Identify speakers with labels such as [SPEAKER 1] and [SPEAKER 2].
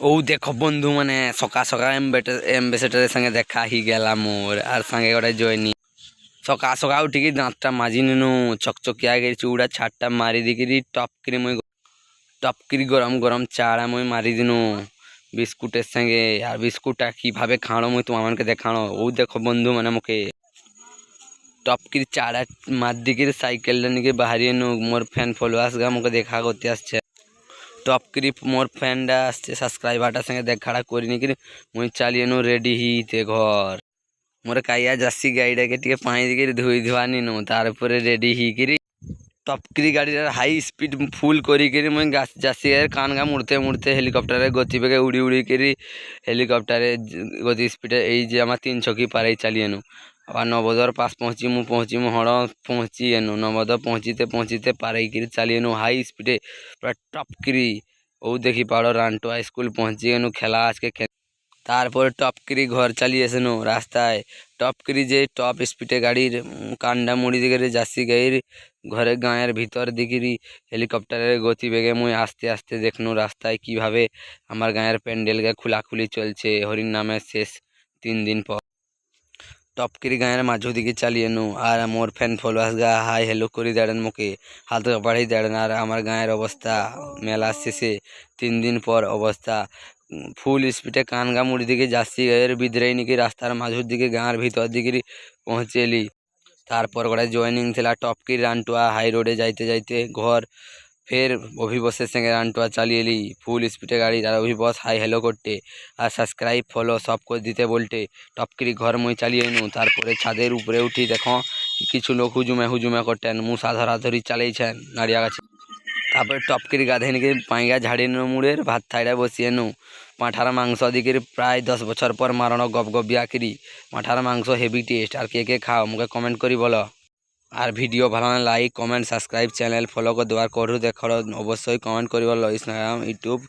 [SPEAKER 1] ও দেখো বন্ধু মানে সকাল সকাল এম্বেসেডারের সঙ্গে দেখা হয়ে গেলাম মোর আর সঙ্গে গোটা জয়নি সকাল সকাল উঠিকি দাঁতটা মাজি নিনু, চকচকিয়া গেছি চুড়া ছাড়টা মারি দিকিরি টপ করে মুই টপ করে গরম গরম চাড়া মুই মারি দিনু। বিস্কুটের সঙ্গে, আর বিস্কুটটা কীভাবে খাঁড়ো মুই তোমাকে দেখানো। ও দেখো বন্ধু মানে মুখে টপ করে চাড়া মার দিকিরি সাইকেলটা নিয়ে বাহারিয়ে নু মোর ফ্যান ফলোয়ার্স গা মুখে দেখা করতে আসছে। টপ করে মোর ফ্যানটা আসছে সাবস্ক্রাইবারটার সঙ্গে করিনি কিরি মুই চালিয়ে নু রেডি হিতে ঘর। মোর কাইয়া যাচ্ছি গাড়িটাকে টিকে পানি দিকে ধুই ধোয়া নিনু, তারপরে রেডি হিকিরি টপকিরি গাড়িটার হাই স্পিড ফুল করি কিরি মুই যাচ্ছি কান গা মুড়তে মুড়তে হেলিকপ্টারে গতি বেগে উড়ি উড়ি কিরি হেলিকপ্টারে গতি স্পিডে এই যে আমার তিন ছকি পারেই চালিয়ে নু। আবার নবদর পাশ পৌঁছি মু পৌঁছি মু, হড় পৌঁছি এনু নবদর পৌঁছিতে পৌঁছিতে পারেই কিরি চালিয়ে নু হাই স্পিডে পুরা টপকিরি ও দেখি পাড়ো রানটো হাই স্কুল পৌঁছি গেনু খেলা আজকে তারপরে টপকিরি ঘর চালিয়ে এসেনু রাস্তায় টপকিরি যে টপ স্পিডে গাড়ির কান্ডা মুড়ি দিকে যাচ্ছি গাড়ির ঘরে গাঁয়ের ভিতর দিকিরি হেলিকপ্টারের গতি বেগে মুই আস্তে আস্তে দেখনু রাস্তায় কীভাবে আমার গাঁয়ের প্যান্ডেলকে খোলাখুলি চলছে হরিণ নামের শেষ তিন দিন পর টপকিরি গাঁয়ের মাঝো দিকে চালিয়ে নু আর মোর ফ্যান ফলোয়ার্স গা হাই হ্যালো করি দাঁড়ান মুখে। হাত বাড়াই দাঁড়ান, আর আমার গাঁয়ের অবস্থা মেলা শেষে তিন দিন পর অবস্থা। ফুল স্পিডে কানগা মুড়ি দিকে যাচ্ছি, এর বিদ্রাই নিকি রাস্তার মাঝুর দিকে গাঁয়ের ভিতর দিকে পৌঁছেলি। তারপর গোটা জয়েনিং ଥିଲା টপকির রানটুয়া হাই রোডে যাইতে যাইতে ঘর ফের অভিবসের সঙ্গে রানটুয়া চালিয়েলি ফুল স্পিডে গাড়ি। আর অভিবস হাই হ্যালো করতে। আর সাবস্ক্রাইব ফলো সব করে দিতে বলতে। টপকিরি ঘর মুই চালিয়ে নু তারপরে ছাদের উপরে উঠি, দেখো, কিছু লোক হুজুমে হুজুমে করতেন। মুসা ধরাধরি চালিয়েছেন নাড়িয়া গাছে। তারপরে টপকিরি গাধে নিকে পাইগা ঝাড়িয়ে নু মুড়ের, ভাত থাইড়া বসিয়ে নু পাঁঠার মাংস দিকে প্রায় দশ বছর পর মারানো গপ গপ বিয়াকিরি পাঁঠার মাংস হেভি টেস্ট আর কে কে খাও, মুখে কমেন্ট করি বলো। আর ভিডিও ভালো লাগে like comment subscribe channel follow করে দেওয়ার করু দেখ অবশ্যই কমেন্ট করিব ইনস্টাগ্রাম ইউটিউব